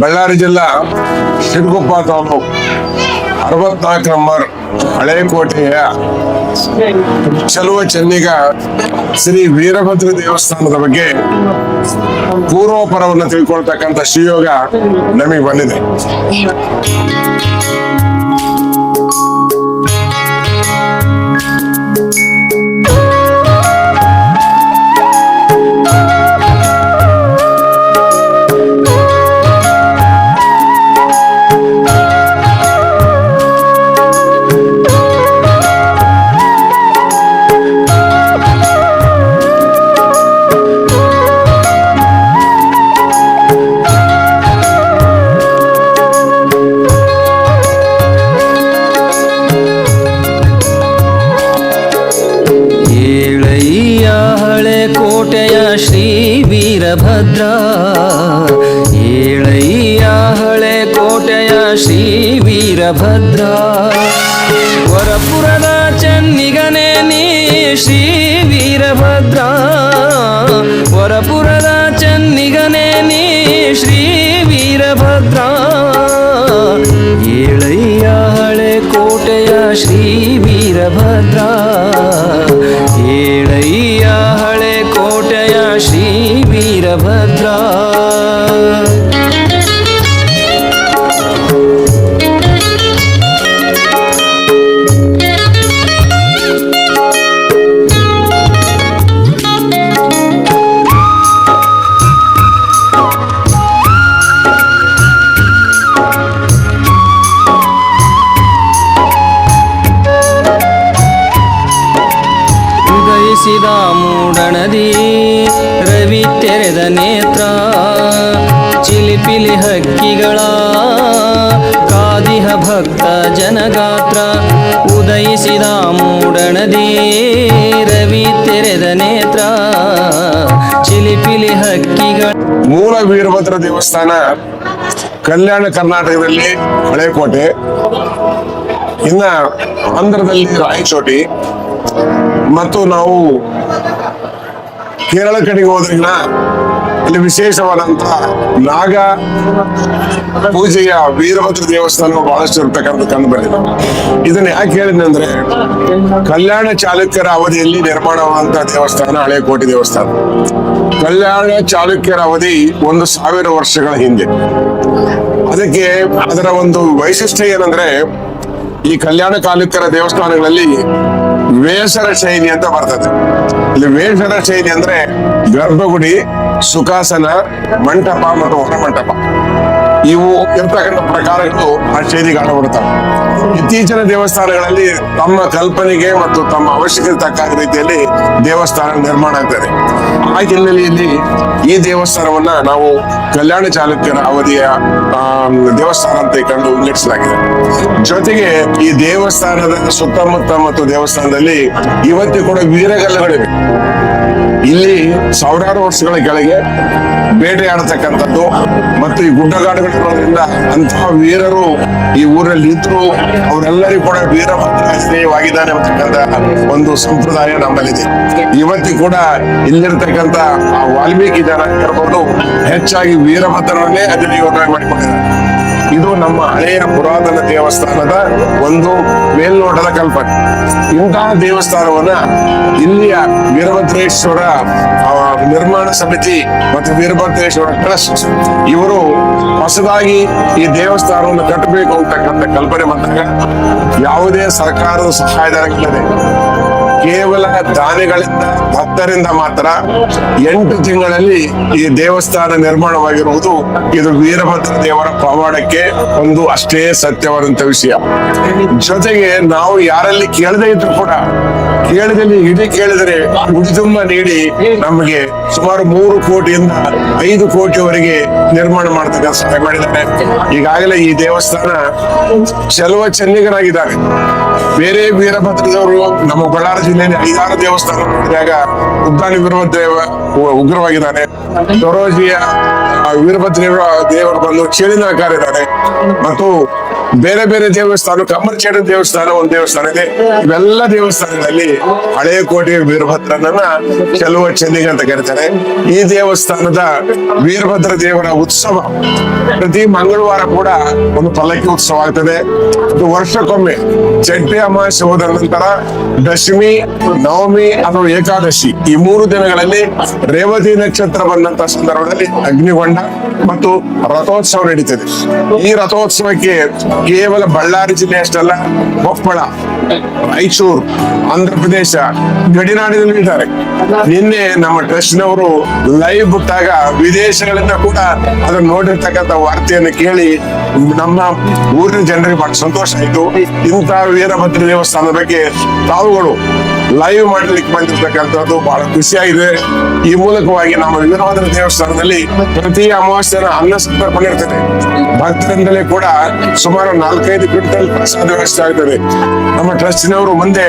ಬಳ್ಳಾರಿ ಜಿಲ್ಲಾ ಸಿರುಗುಪ್ಪ ತಾಲೂಕು ಅರವತ್ನಾಲ್ಕು ನಂಬರ್ ಹಳೆ ಕೋಟೆಯ ಚಲುವ ಚೆನ್ನಿಗ ಶ್ರೀ ವೀರಭದ್ರ ದೇವಸ್ಥಾನದ ಬಗ್ಗೆ ಪೂರ್ವಪರವನ್ನು ತಿಳ್ಕೊಳ್ತಕ್ಕಂಥ ಶ್ರೀಯೋಗ ನಮಗೆ ಬಂದಿದೆ. ವೀರಭದ್ರ. ಏಳಯ್ಯ ಹಳೆ ಕೋಟೆಯ ಶ್ರೀ ವೀರಭದ್ರ. ವರಪುರದ ಚೆನ್ನಿಗನೇ ನೀ ವೀರಭದ್ರ ಮೂಡಣದಿ ರವಿ ತೆರೆದ ನೇತ್ರ, ಚಿಲಿಪಿಲಿ ಹಕ್ಕಿಗಳ, ಕಾದಿಹ ಭಕ್ತ ಜನಗಾತ್ರ, ಉದಯಿಸಿದ ಮೂಡಣದಿ ರವಿ ತೆರೆದ ನೇತ್ರ, ಚಿಲಿಪಿಲಿ ಹಕ್ಕಿಗಳ. ಮೂಲ ವೀರಭದ್ರ ದೇವಸ್ಥಾನ ಕಲ್ಯಾಣ ಕರ್ನಾಟಕದಲ್ಲಿ ಹಳೆ ಕೋಟೆ ಇನ್ನ ಆಂಧ್ರದಲ್ಲಿ ರಾಯಚೋಟಿ ಮತ್ತು ನಾವು ಕೇರಳ ಕಡೆಗೆ ಹೋದ್ರಿಂದ ಅಲ್ಲಿ ವಿಶೇಷವಾದಂತ ನಾಗ ಪೂಜೆಯ ವೀರಭದ್ರ ದೇವಸ್ಥಾನ ಬಹಳಷ್ಟು ಇರ್ತಕ್ಕಂಥ ಕಂಡು ಬಂದಿದೆ. ಇದನ್ನ ಯಾಕೆ ಹೇಳಿದ್ನೆ ಅಂದ್ರೆ ಕಲ್ಯಾಣ ಚಾಲುಕ್ಯರ ಅವಧಿಯಲ್ಲಿ ನಿರ್ಮಾಣವಾದಂತಹ ದೇವಸ್ಥಾನ ಹಳೆ ಕೋಟೆ ದೇವಸ್ಥಾನ. ಕಲ್ಯಾಣ ಚಾಲುಕ್ಯರ ಅವಧಿ ಒಂದು ಸಾವಿರ ವರ್ಷಗಳ ಹಿಂದೆ. ಅದಕ್ಕೆ ಅದರ ಒಂದು ವೈಶಿಷ್ಟ್ಯ ಏನಂದ್ರೆ ಈ ಕಲ್ಯಾಣ ಚಾಲುಕ್ಯರ ದೇವಸ್ಥಾನಗಳಲ್ಲಿ ವೇಸರ ಶೈಲಿ ಅಂತ ಬರ್ತದೆ. ಇಲ್ಲಿ ವೇಷರ ಶೈಲಿ ಅಂದ್ರೆ ಗರ್ಭಗುಡಿ ಸುಖಾಸನ ಮಂಟಪ ಮತ್ತು ಹೊರಮಂಟಪ. ಇವು ಇರ್ತಕ್ಕಂಥ ಪ್ರಕಾರಗಳು ಆ ಶೈಲಿ ಅಳವಡುತ್ತವೆ ಇತ್ತೀಚಿನ ದೇವಸ್ಥಾನಗಳಲ್ಲಿ ತಮ್ಮ ಕಲ್ಪನೆಗೆ ಮತ್ತು ತಮ್ಮ ಅವಶ್ಯಕತೆ ತಕ್ಕ ರೀತಿಯಲ್ಲಿ ದೇವಸ್ಥಾನ ನಿರ್ಮಾಣ ಆಗ್ತದೆ. ಆ ಹಿನ್ನೆಲೆಯಲ್ಲಿ ಈ ದೇವಸ್ಥಾನವನ್ನ ನಾವು ಕಲ್ಯಾಣ ಚಾಲುಕ್ಯರ ಅವಧಿಯ ದೇವಸ್ಥಾನ ಅಂತ ಕಂಡು ಉಲ್ಲೇಖಿಸಲಾಗಿದೆ. ಜೊತೆಗೆ ಈ ದೇವಸ್ಥಾನದ ಸುತ್ತಮುತ್ತ ಮತ್ತು ದೇವಸ್ಥಾನದಲ್ಲಿ ಇವತ್ತಿಗೂ ಕೂಡ ವೀರಗಲ್ಲುಗಳಿವೆ. ಇಲ್ಲಿ ಸಾವಿರಾರು ವರ್ಷಗಳ ಕೆಳಗೆ ಬೇಟೆಯಾಡತಕ್ಕಂಥದ್ದು ಮತ್ತು ಈ ಗುಡ್ಡಗಾಡುಗಳಿರೋದ್ರಿಂದ ಅಂತಹ ವೀರರು ಈ ಊರಲ್ಲಿ ಇದ್ರು. ಅವರೆಲ್ಲರಿಗೂ ಕೂಡ ವೀರ ಸ್ನೇಹವಾಗಿದ್ದಾರೆ ಅಂತಕ್ಕಂಥ ಒಂದು ಸಂಪ್ರದಾಯ ನಮ್ಮಲ್ಲಿದೆ. ಇವತ್ತಿ ಕೂಡ ಇಲ್ಲಿರ್ತಕ್ಕಂಥ ವಾಲ್ಮೀಕಿ ಜನ ಇರ್ಬೋದು ಹೆಚ್ಚಾಗಿ ಅದನ್ನು ಯೋಗ ಮಾಡಿಕೊಂಡಿದ್ದಾರೆ. ಇದು ನಮ್ಮ ಹಳೆಯ ಪುರಾತನ ದೇವಸ್ಥಾನದ ಒಂದು ಮೇಲ್ನೋಟದ ಕಲ್ಪನೆ ಇಂತಹ ದೇವಸ್ಥಾನವನ್ನ ಇಲ್ಲಿಯ ವೀರಭದ್ರೇಶ್ವರ ನಿರ್ಮಾಣ ಸಮಿತಿ ಮತ್ತು ವೀರಭದ್ರೇಶ್ವರ ಟ್ರಸ್ಟ್ ಇವರು ಹೊಸದಾಗಿ ಈ ದೇವಸ್ಥಾನವನ್ನು ಕಟ್ಟಬೇಕು ಅಂತಕ್ಕಂಥ ಕಲ್ಪನೆ ಬಂದಾಗ ಯಾವುದೇ ಸರ್ಕಾರದ ಸಹಾಯಧನ ಕೇವಲ ದಾನಿಗಳಿಂದ, ಭಕ್ತರಿಂದ ಮಾತ್ರ ಎಂಟು ತಿಂಗಳಲ್ಲಿ ಈ ದೇವಸ್ಥಾನ ನಿರ್ಮಾಣವಾಗಿರುವುದು ಇದು ವೀರಭದ್ರ ದೇವರ ಪವಾಡಕ್ಕೆ ಒಂದು ಅಷ್ಟೇ ಸತ್ಯವಾದಂತ ವಿಷಯ. ಜೊತೆಗೆ ನಾವು ಯಾರಲ್ಲಿ ಕೇಳದೇ ಇದ್ರು ಕೂಡ, ಕೇಳಿದಲ್ಲಿ ಇಡೀ ಕೇಳಿದರೆ ಉಳಿದುಂಬ ನೀಡಿ ನಮಗೆ ಸುಮಾರು ಮೂರು ಕೋಟಿಯಿಂದ ಐದು ಕೋಟಿವರೆಗೆ ನಿರ್ಮಾಣ ಮಾಡ್ತಕ್ಕ ಸಹಾಯ ಮಾಡಿದ್ದಾರೆ. ಈಗಾಗಲೇ ಈ ದೇವಸ್ಥಾನ ಚೆಲುವ ಚೆನ್ನಿಗರಾಗಿದ್ದಾರೆ ಬೇರೆ ವೀರಭದ್ರದವರು ನಮ್ಮ ಬಳ್ಳಾರಿ ಜಿಲ್ಲೆಯಲ್ಲಿ ಐದಾರು ದೇವಸ್ಥಾನ ನೋಡಿದಾಗ ಉದ್ದಾನಿ ವೀರಭದ್ರೇವ ಉಗ್ರವಾಗಿದ್ದಾನೆ. ದೊರೋಜಿಯ ವೀರಭದ್ರೇವ ವೀರಭದ್ರ ದೇವರು ಬಂದು ಚೇಳಿನ ಕಾರಿದ್ದಾನೆ ಮತ್ತು ಬೇರೆ ಬೇರೆ ದೇವಸ್ಥಾನ ಕಮ್ಮರ್ಚೇಡ ದೇವಸ್ಥಾನ ಒಂದು ದೇವಸ್ಥಾನ ಇದೆ. ಇವೆಲ್ಲ ದೇವಸ್ಥಾನಗಳಲ್ಲಿ ಹಳೆಯ ಕೋಟೆ ವೀರಭದ್ರನನ್ನ ಕೆಲವು ಚೆನ್ನಿಗೆ ಅಂತ ಕರೀತಾರೆ. ಈ ದೇವಸ್ಥಾನದ ವೀರಭದ್ರ ದೇವರ ಉತ್ಸವ ಪ್ರತಿ ಮಂಗಳವಾರ ಕೂಡ ಒಂದು ಪಲ್ಲಕ್ಕಿ ಉತ್ಸವ ಆಗ್ತದೆ. ಅದು ವರ್ಷಕ್ಕೊಮ್ಮೆ ಚಟ್ಟಿ ಅಮಾವಾಸ್ಯೆ ಹೋದ ನಂತರ ದಶಮಿ, ನವಮಿ ಅಥವಾ ಏಕಾದಶಿ ಈ ಮೂರು ದಿನಗಳಲ್ಲಿ ರೇವತಿ ನಕ್ಷತ್ರ ಬಂದಂತ ಸಂದರ್ಭದಲ್ಲಿ ಅಗ್ನಿಗೊಂಡ ಮತ್ತು ರಥೋತ್ಸವ ನಡೀತದೆ. ಈ ರಥೋತ್ಸವಕ್ಕೆ ಕೇವಲ ಬಳ್ಳಾರಿ ಜಿಲ್ಲೆ ಅಷ್ಟಲ್ಲ, ಕೊಪ್ಪಳ, ರಾಯಚೂರು, ಆಂಧ್ರ ಪ್ರದೇಶ ಗಡಿನಾಡಿನಲ್ಲಿ ಇದ್ದಾರೆ. ನಿನ್ನೆ ನಮ್ಮ ಟ್ರಸ್ಟ್ನವರು ಲೈವ್ ಬಿಟ್ಟಾಗ ವಿದೇಶಗಳಿಂದ ಕೂಡ ಅದನ್ನು ನೋಡಿರ್ತಕ್ಕಂಥ ವಾರ್ತೆಯನ್ನು ಕೇಳಿ ನಮ್ಮ ಊರಿನ ಜನರಿಗೆ ಬಹಳ ಸಂತೋಷ ಆಯ್ತು. ಇಂತಹ ವೀರಭದ್ರ ದೇವಸ್ಥಾನದ ಬಗ್ಗೆ ತಾವುಗಳು ಲೈವ್ ಮಾಡ್ಲಿಕ್ಕೆ ಬಂದಿರತಕ್ಕಂಥದ್ದು ಬಹಳ ಖುಷಿಯಾಗಿದೆ. ಈ ಮೂಲಕವಾಗಿ ನಮ್ಮ ವಿವಿಧವಾದ ದೇವಸ್ಥಾನದಲ್ಲಿ ಪ್ರತಿ ಅಮಾವಾಸ್ಯನ ಅನ್ನ ಸಂತರ್ಪಣೆ ಇರ್ತದೆ. ಭಕ್ತರಿಂದಲೇ ಕೂಡ ಸುಮಾರು ನಾಲ್ಕೈದು ಕ್ವಿಂಟಲ್ ಪ್ರಸಾದ ವ್ಯವಸ್ಥೆ ಆಗ್ತದೆ. ನಮ್ಮ ಟ್ರಸ್ಟಿನವರು ಮುಂದೆ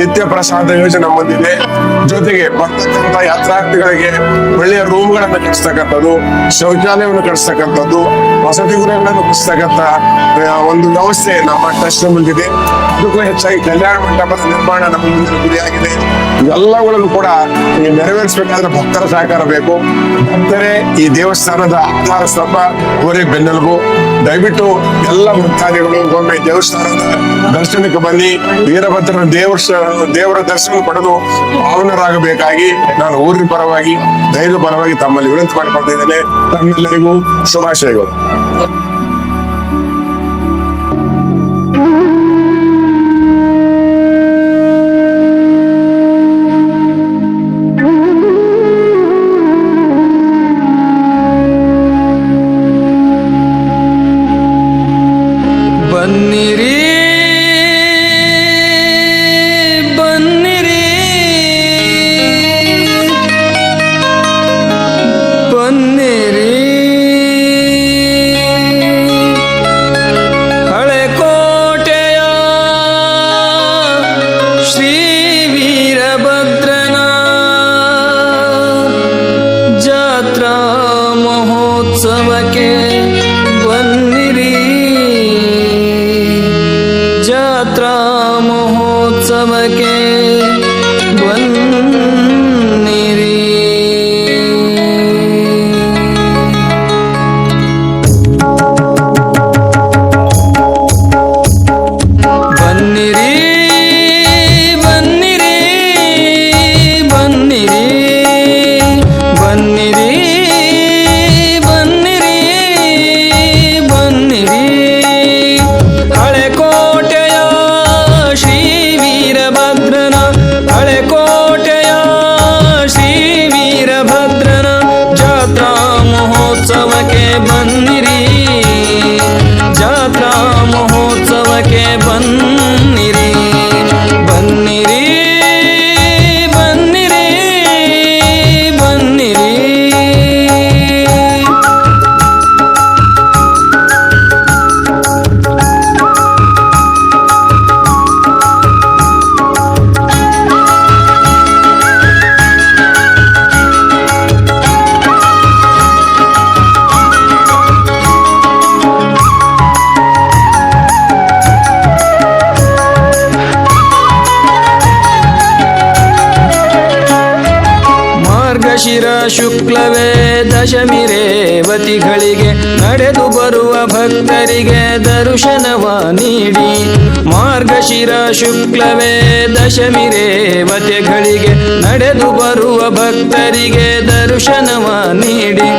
ನಿತ್ಯ ಪ್ರಸಾದ ಯೋಜನೆ ಬಂದಿದೆ ಜೊತೆಗೆ ಬರ್ತಕ್ಕಂಥ ಯಾತ್ರಾರ್ಥಿಗಳಿಗೆ ಒಳ್ಳೆಯ ರೂಮ್ಗಳನ್ನು ಕಟ್ಟಿಸ್ತಕ್ಕಂಥದ್ದು ಶೌಚಾಲಯವನ್ನು ಕಟ್ಟಿಸ್ತಕ್ಕಂಥದ್ದು ವಸತಿ ಗೃಹಗಳನ್ನು ಕಟ್ಟಿಸ್ತಕ್ಕಂಥ ಒಂದು ವ್ಯವಸ್ಥೆ ನಮ್ಮ ಟ್ರಸ್ಟ್ ಮುಂದಿದೆ. ಅದಕ್ಕೂ ಹೆಚ್ಚಾಗಿ ಕಲ್ಯಾಣ ಮಂಟಪದ ನಿರ್ಮಾಣ ನಮ್ಮ ಮುಂದಿನ ಇವೆಲ್ಲಗಳನ್ನು ಕೂಡ ನೀವು ನೆರವೇರಿಸಬೇಕಾದ್ರೆ ಭಕ್ತರ ಸಹಕಾರ ಬೇಕು. ಭಕ್ತರೇ, ಈ ದೇವಸ್ಥಾನದ ಆಧಾರ ಸ್ತಂಭ ಊರಿಗೆ ಬೆನ್ನೆಲುಬು. ದಯವಿಟ್ಟು ಎಲ್ಲ ಭಕ್ತಾದಿಗಳು ಒಮ್ಮೆ ದೇವಸ್ಥಾನದ ದರ್ಶನಕ್ಕೆ ಬನ್ನಿ. ವೀರಭದ್ರನ ದೇವರ ದೇವರ ದರ್ಶನ ಪಡೆದು ಭಾವನರಾಗಬೇಕಾಗಿ ನಾನು ಊರಿನ ಪರವಾಗಿ ಧೈರ್ಯ ಪರವಾಗಿ ತಮ್ಮಲ್ಲಿ ವಿನಂತಿ ಮಾಡಿಕೊಳ್ತಿದ್ದೇನೆ ತಮ್ಮೆಲ್ಲರಿಗೂ ಶುಭಾಶಯಗಳು. ಮಾರ್ಗಶಿರ ಶುಕ್ಲವೇ ದಶಮಿ ರೇವತಿಗಳಿಗೆ ನಡೆದು ಬರುವ ಭಕ್ತರಿಗೆ ದರ್ಶನವ ನೀಡಿ. ಮಾರ್ಗಶಿರ ಶುಕ್ಲವೇ ದಶಮಿ ರೇವತಿಗಳಿಗೆ ನಡೆದು ಬರುವ ಭಕ್ತರಿಗೆ ದರ್ಶನವ ನೀಡಿ.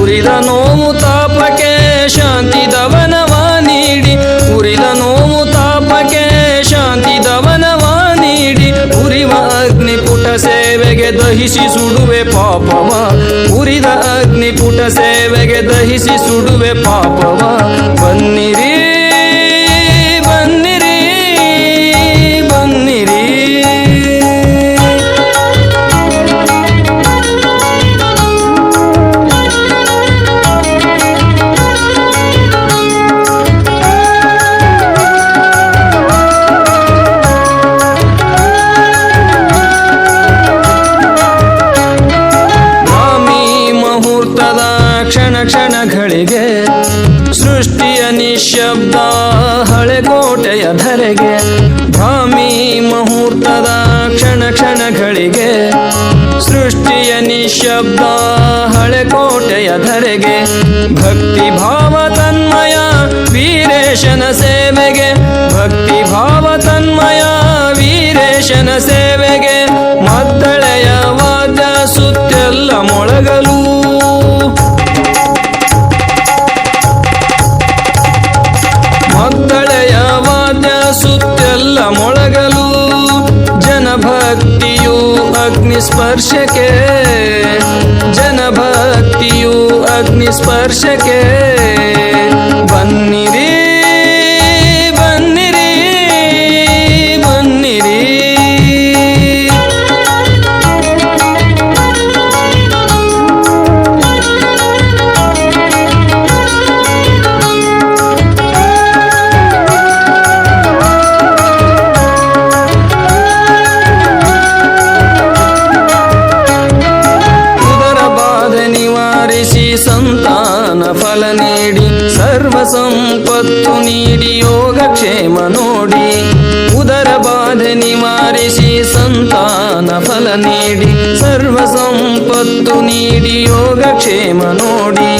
ಉರಿದ ನೋವು చేసి సుడువే పాపమా ಧರೆಗೆ ಭಕ್ತಿ ಭಾವ ತನ್ಮಯ, ವೀರೇಶನ ಸೇವೆಗೆ, ಭಕ್ತಿ ಭಾವ ತನ್ಮಯ, ವೀರೇಶನ ಸೇವೆಗೆ, ಮದ್ದಳೆಯ ವಾದ್ಯ ಸುತ್ತೆಲ್ಲ ಮೊಳಗಲು. ಮದ್ದಳೆಯ ವಾದ್ಯ ಸುತ್ತೆಲ್ಲ ಮೊಳಗಲು. ಜನಭಕ್ತಿಯು ಅಗ್ನಿ ಸ್ಪರ್ಶಕ್ಕೆ ಜನಭಕ್ತಿಯು स्पर्श के ಫಲ ನೀಡಿ ಸರ್ವ ಸಂಪತ್ತು ನೀಡಿ ಯೋಗಕ್ಷೇಮ ನೋಡಿ ಉದರ ಬಾಧೆ ನಿವಾರಿಸಿ ಸಂತಾನ ಫಲ ನೀಡಿ ಸರ್ವ ಸಂಪತ್ತು ನೀಡಿ ಯೋಗಕ್ಷೇಮ ನೋಡಿ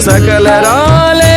ಸಕಲರಾಲೆ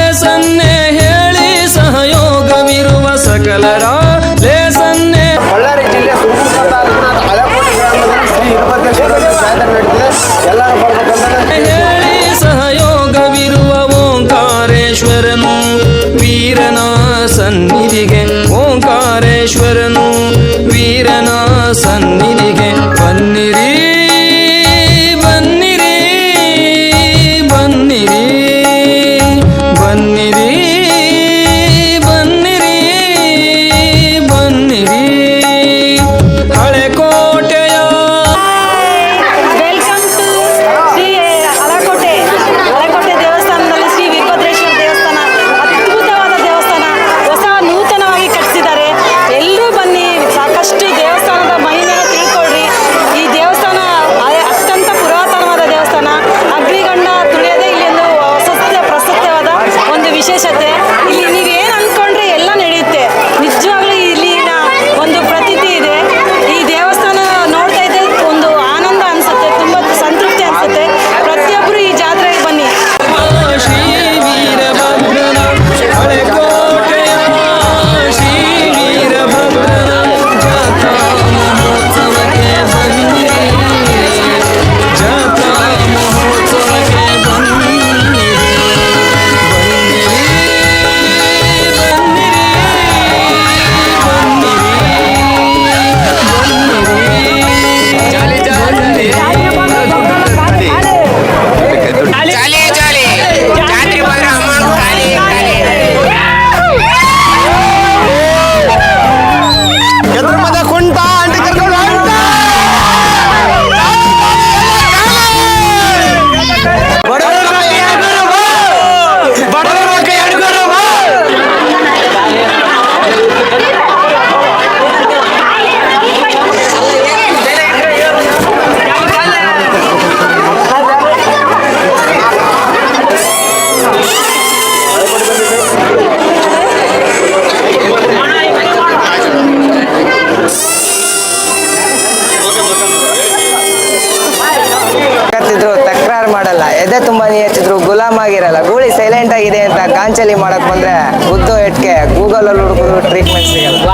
ಉದ್ದು ಎಟ್ಕೆ ಗೂಗಲ್ ಅಲ್ಲಿ ಹುಡುಕಿದ್ರು ಟ್ರೀಟ್ಮೆಂಟ್ ಸಿಗಲ್ಲ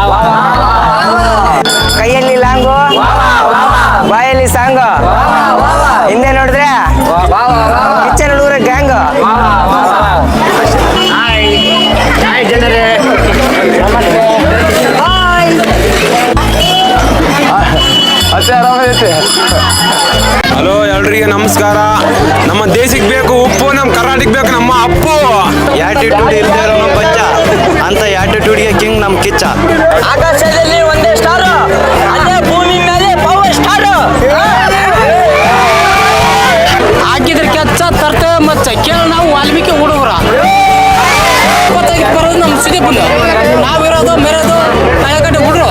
ಕೈಯಲ್ಲಿ ಲಾಂಗು ಬಾಯಲ್ಲಿ ಸಾಂಗು ಹಿಂದೆ ನೋಡಿದ್ರೆ ಕಿಚನ್ ಹುಡುಗರ ಗ್ಯಾಂಗ್ ಹಲೋ ಎಲ್ರಿಗೆ ನಮಸ್ಕಾರ ನಮ್ಮ ದೇಶಕ್ಕೆ ಬೇಕು ಉಪ್ಪು ನಮ್ಮ ಕರ್ನಾಟಕ ಬೇಕು ನಮ್ಮ ಅಪ್ಪು ಆಟಿಟ್ಯೂಡ್ ಇಲ್ಲದೆ ನಮ್ ಕಿಚ್ಚ. ಆಕಾಶದಲ್ಲಿ ಒಂದೇ ಸ್ಟಾರ್ ಅದೇ ಭೂಮಿ ಮೇಲೆ ಪವರ್ ಸ್ಟಾರ್ ಹಾಕಿದ್ರೆ ಕೆಚ್ಚ ತರ್ತ ಮಚ್ಚ. ಕೇಳ ನಾವು ವಾಲ್ಮೀಕಿ ಹುಡುಗರ. ಇಪ್ಪತ್ತೈದು ಬರೋದು ನಮ್ಮ ಬಂದ ನಾವಿರೋದು ಮೆರೋದು ಕಡೆ ಹುಡುಗರು.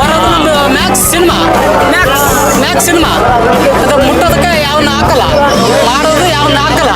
ಬರೋದು Max cinema. Max. Max cinema. ಅದು ಮುಟ್ಟೋದಕ್ಕೆ ಯಾವನ್ನ ಹಾಕಲ್ಲ. ಮಾಡೋದು ಯಾವನ್ನ ಹಾಕಲ್ಲ.